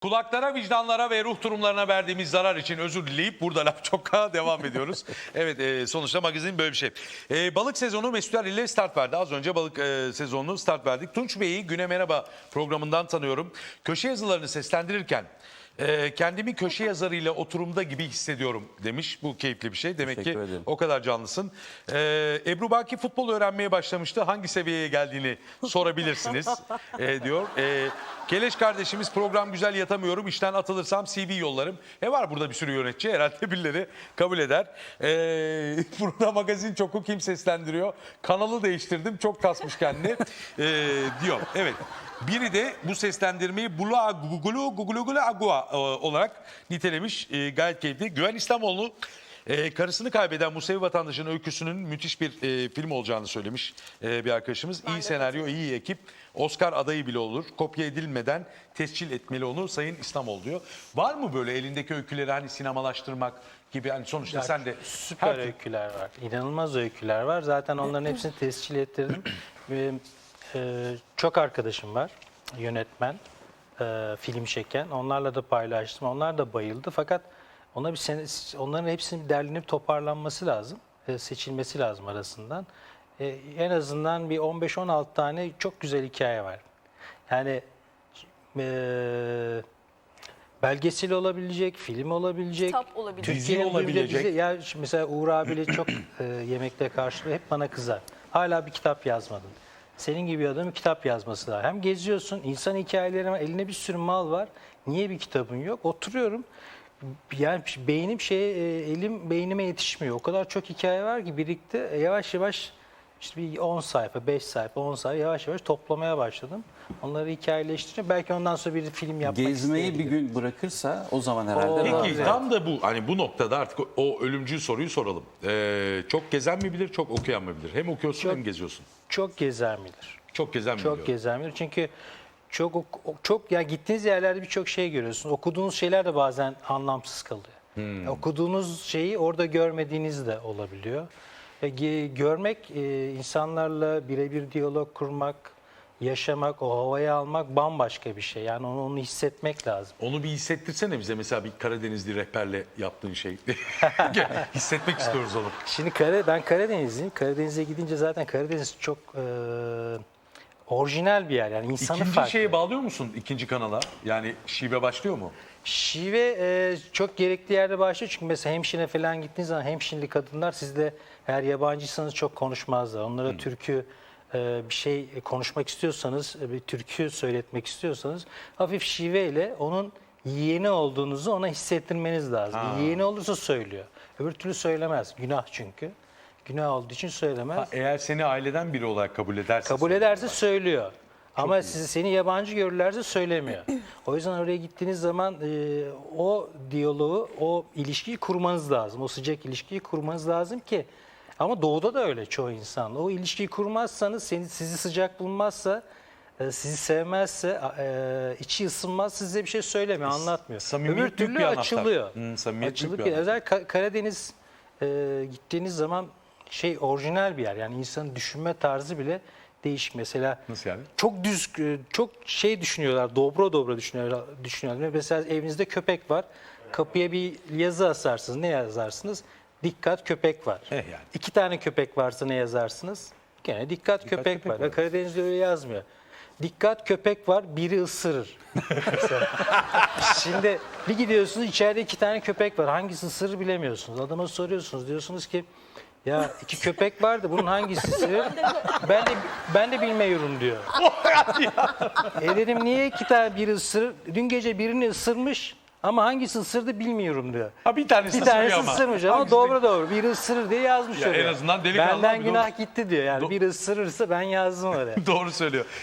Kulaklara, vicdanlara ve ruh durumlarına verdiğimiz zarar için özür dileyip burada laf çokka devam ediyoruz. evet e, sonuçta magazin böyle bir şey. E, balık sezonu Mesut ile start verdi. Az önce balık e, sezonunu start verdik. Tunç Bey'i Güne Merhaba programından tanıyorum. Köşe yazılarını seslendirirken e, kendimi köşe yazarıyla oturumda gibi hissediyorum demiş. Bu keyifli bir şey. Demek ki Teşekkür ederim. o kadar canlısın. E, Ebru Baki futbol öğrenmeye başlamıştı. Hangi seviyeye geldiğini sorabilirsiniz e, diyor. E, Keleş kardeşimiz program güzel yatamıyorum. İşten atılırsam CV yollarım. E var burada bir sürü yönetici. Herhalde birileri kabul eder. E, burada magazin çoku kim seslendiriyor? Kanalı değiştirdim. Çok kasmış kendini. E, diyor. Evet. Biri de bu seslendirmeyi Bula Gugulu Gugulu Gulu Agua e, olarak nitelemiş. E, gayet keyifli. Güven İslamoğlu e, karısını kaybeden Musevi vatandaşın öyküsünün müthiş bir e, film olacağını söylemiş e, bir arkadaşımız. iyi senaryo, iyi ekip. Oscar adayı bile olur. Kopya edilmeden tescil etmeli onu Sayın İslamoğlu diyor. Var mı böyle elindeki öyküleri hani sinemalaştırmak gibi? Hani sonuçta Ya sen de süper her- öyküler var. İnanılmaz öyküler var. Zaten onların hepsini tescil ettirdim. Ve e, çok arkadaşım var. Yönetmen, e, film çeken. Onlarla da paylaştım. Onlar da bayıldı. Fakat ona bir sene, onların hepsinin derlenip toparlanması lazım. e, seçilmesi lazım arasından. E, en azından bir 15-16 tane çok güzel hikaye var. Yani e, belgesel olabilecek, film olabilecek, Kitap olabilecek. Dizi Türkiye'nin olabilecek. dizi- ya mesela Uğur abiyle çok e, yemekte karşılığı hep bana kızar. Hala bir kitap yazmadın. Senin gibi adamın kitap yazması lazım. Hem geziyorsun, insan hikayeleri var, eline bir sürü mal var. Niye bir kitabın yok? Oturuyorum. Yani beynim şey, elim beynime yetişmiyor. O kadar çok hikaye var ki birlikte e, yavaş yavaş işte bir 10 sayfa, 5 sayfa, 10 sayfa yavaş yavaş toplamaya başladım. Onları hikayeleştireceğim. Belki ondan sonra bir film yapmak Gezmeyi bir gün bırakırsa o zaman herhalde Oo. Peki eder. tam da bu hani bu noktada artık o ölümcül soruyu soralım. E, çok gezen mi bilir, çok okuyan mı bilir? Hem okuyorsun Çok- hem geziyorsun. Çok gezer midir? Çok gezen mi Çok biliyor? gezemiyor. Çünkü çok ok- çok ya gittiğiniz yerlerde birçok şey görüyorsunuz. Okuduğunuz şeyler de bazen anlamsız kalıyor. Hmm. Okuduğunuz şeyi orada görmediğiniz de olabiliyor. E, görmek, e, insanlarla birebir diyalog kurmak, yaşamak, o havayı almak bambaşka bir şey. Yani onu, onu hissetmek lazım. Onu bir hissettirsene bize mesela bir Karadenizli rehberle yaptığın şey. Hissetmek istiyoruz onu. Şimdi ben Karadenizliyim. Karadeniz'e gidince zaten Karadeniz çok e, orijinal bir yer. Yani insanı İkinci farklı. şeye bağlıyor musun ikinci kanala? Yani şive başlıyor mu? Şive e, çok gerekli yerde başlıyor çünkü mesela hemşire falan gittiğiniz zaman hemşireli kadınlar sizde eğer yabancıysanız çok konuşmazlar. Onlara türkü e, bir şey konuşmak istiyorsanız, e, bir türkü söyletmek istiyorsanız hafif şiveyle onun yeğeni olduğunuzu ona hissettirmeniz lazım. Yeğeni olursa söylüyor. Öbür türlü söylemez. Günah çünkü. Günah olduğu için söylemez. Ha, eğer seni aileden biri olarak kabul ederse. Kabul ederse söylüyor. Ama sizi seni yabancı görürlerse söylemiyor. o yüzden oraya gittiğiniz zaman e, o diyaloğu, o ilişkiyi kurmanız lazım. O sıcak ilişkiyi kurmanız lazım ki ama doğuda da öyle çoğu insan. O ilişkiyi kurmazsanız, seni, sizi sıcak bulmazsa, e, sizi sevmezse, e, içi ısınmaz size bir şey söylemiyor, anlatmıyor. samimiyet Öbür türlü bir anahtar. açılıyor. Hı, samimiyet Açılıp bir Ka- Karadeniz e, gittiğiniz zaman şey orijinal bir yer. Yani insanın düşünme tarzı bile değişik. Mesela Nasıl yani? çok düz, e, çok şey düşünüyorlar, dobra dobra düşünüyorlar. düşünüyorlar. Mesela evinizde köpek var. Kapıya bir yazı asarsınız. Ne yazarsınız? Dikkat köpek var. Eh yani. İki tane köpek varsa ne yazarsınız? Gene dikkat, köpek, köpek var. var. Karadeniz'de öyle yazmıyor. Dikkat köpek var, biri ısırır. Şimdi bir gidiyorsunuz içeride iki tane köpek var. Hangisi ısırır bilemiyorsunuz. Adama soruyorsunuz. Diyorsunuz ki ya iki köpek vardı bunun hangisi? Ben de ben de bilmiyorum diyor. e dedim niye iki tane biri ısırır? Dün gece birini ısırmış ama hangisi ısırdı bilmiyorum diyor. Ha bir tanesi Bir tanesi ısırıyor ama. ısırmış ama Hangisi doğru doğru. Biri ısırır diye yazmış Ya oraya. en azından delikanlı Benden abi, günah doğru. gitti diyor. Yani Do- biri ısırırsa ben yazdım oraya. Doğru söylüyor.